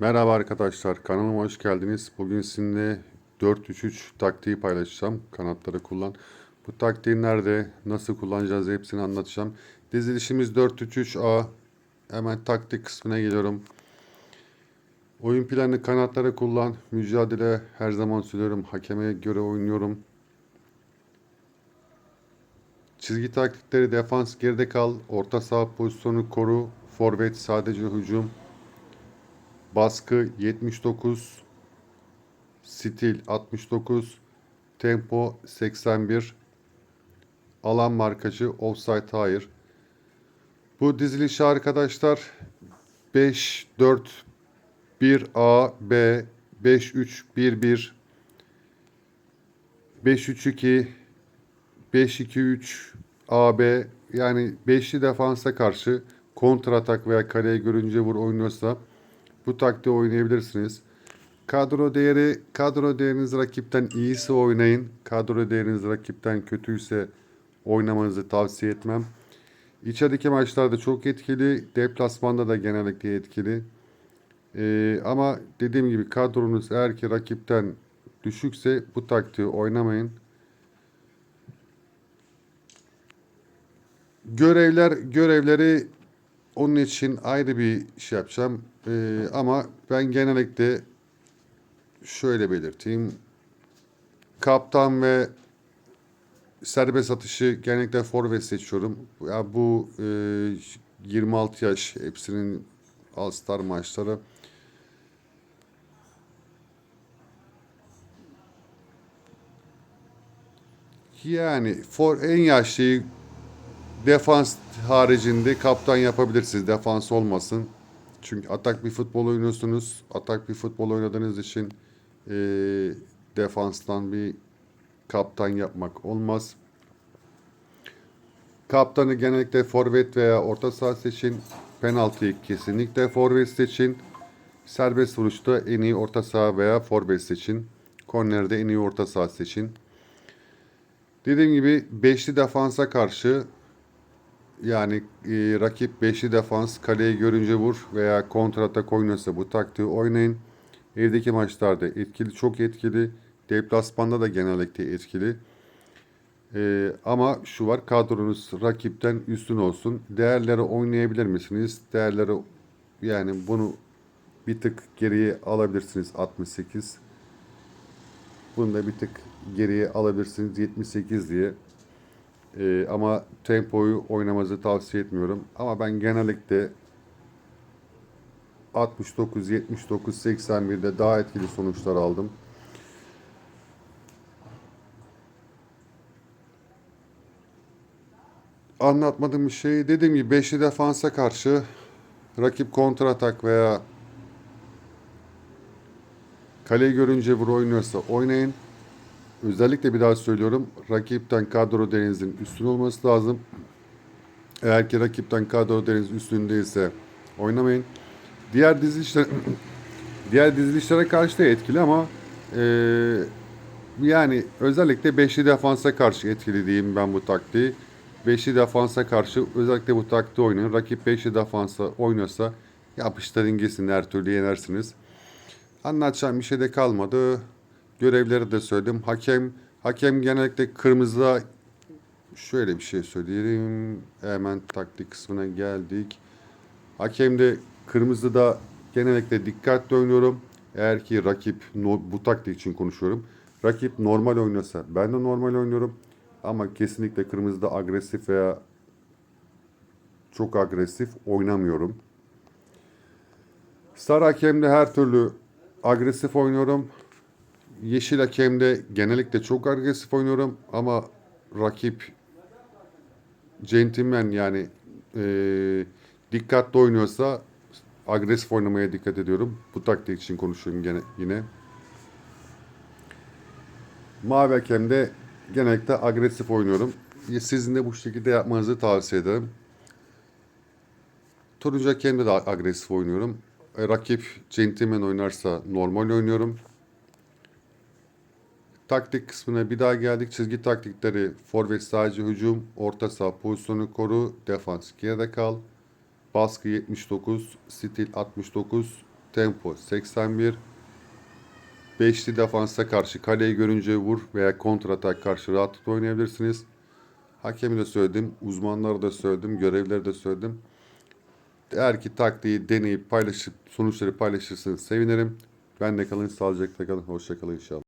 Merhaba arkadaşlar, kanalıma hoş geldiniz. Bugün sizinle 4-3-3 taktiği paylaşacağım. Kanatları kullan. Bu taktiği nerede, nasıl kullanacağız hepsini anlatacağım. Dizilişimiz 4-3-3-A. Hemen taktik kısmına geliyorum. Oyun planı kanatları kullan. Mücadele her zaman söylüyorum. Hakeme göre oynuyorum. Çizgi taktikleri defans geride kal. Orta saha pozisyonu koru. Forvet sadece hücum. Baskı 79, stil 69, tempo 81, alan markacı offside hayır. Bu dizilişi arkadaşlar 5 4 1 A B 5 3 1 1 5 3 2 5 2 3 A B yani beşli defansa karşı kontra atak veya kaleye görünce vur oynuyorsa bu taktiği oynayabilirsiniz. Kadro değeri, kadro değeriniz rakipten iyiyse oynayın. Kadro değeriniz rakipten kötüyse oynamanızı tavsiye etmem. İçerideki maçlarda çok etkili, deplasmanda da genellikle etkili. Ee, ama dediğim gibi kadronuz eğer ki rakipten düşükse bu taktiği oynamayın. Görevler görevleri onun için ayrı bir şey yapacağım. Ee, ama ben genellikle şöyle belirteyim. Kaptan ve serbest atışı genellikle forvet seçiyorum. Ya bu e, 26 yaş hepsinin All Star maçları. Yani for en yaşlıyı defans haricinde kaptan yapabilirsiniz. Defans olmasın. Çünkü atak bir futbol oynuyorsunuz. Atak bir futbol oynadığınız için e, defanstan bir kaptan yapmak olmaz. Kaptanı genellikle forvet veya orta saha seçin. Penaltıyı kesinlikle forvet seçin. Serbest vuruşta en iyi orta saha veya forvet seçin. Kornerde en iyi orta saha seçin. Dediğim gibi beşli defansa karşı yani e, rakip beşli defans kaleyi görünce vur veya kontratak oynuyorsa bu taktiği oynayın. Evdeki maçlarda etkili, çok etkili. Deplasmanda da genellikle etkili. E, ama şu var kadronuz rakipten üstün olsun. Değerleri oynayabilir misiniz? Değerleri yani bunu bir tık geriye alabilirsiniz 68. Bunu da bir tık geriye alabilirsiniz 78 diye. Ee, ama tempoyu oynamanızı tavsiye etmiyorum. Ama ben genellikle 69, 79, 81'de daha etkili sonuçlar aldım. Anlatmadığım bir şey dediğim gibi beşli defansa karşı rakip kontratak veya kaleyi görünce vur oynuyorsa oynayın. Özellikle bir daha söylüyorum. Rakipten kadro değerinizin üstün olması lazım. Eğer ki rakipten kadro değeriniz üstün değilse oynamayın. Diğer dizilişler diğer dizilişlere karşı da etkili ama e, yani özellikle beşli defansa karşı etkili diyeyim ben bu taktiği. Beşli defansa karşı özellikle bu taktiği oynayın. Rakip beşli defansa oynuyorsa yapıştırın gitsin her türlü yenersiniz. Anlatacağım bir şey de kalmadı. Görevleri de söyledim. Hakem hakem genellikle kırmızıda şöyle bir şey söyleyelim. Hemen taktik kısmına geldik. Hakem de kırmızıda genellikle dikkatli oynuyorum. Eğer ki rakip bu taktik için konuşuyorum. Rakip normal oynuyorsa ben de normal oynuyorum. Ama kesinlikle kırmızıda agresif veya çok agresif oynamıyorum. Sarı hakemde her türlü agresif oynuyorum. Yeşil hakemde genellikle çok agresif oynuyorum ama rakip centilmen yani e, dikkatli oynuyorsa agresif oynamaya dikkat ediyorum. Bu taktik için konuşuyorum gene yine. Mavi hakemde genellikle agresif oynuyorum. Sizin de bu şekilde yapmanızı tavsiye ederim. Turuncu hakemde de agresif oynuyorum. E, rakip centilmen oynarsa normal oynuyorum. Taktik kısmına bir daha geldik. Çizgi taktikleri forvet sadece hücum, orta saha pozisyonu koru, defans geride kal. Baskı 79, stil 69, Tempo 81. Beşli defansa karşı kaleyi görünce vur veya kontratak karşı rahatlıkla oynayabilirsiniz. Hakemi de söyledim, uzmanları da söyledim, görevleri de söyledim. Eğer ki taktiği deneyip paylaşıp sonuçları paylaşırsanız sevinirim. Ben de kalın, sağlıcakla kalın, hoşça kalın inşallah.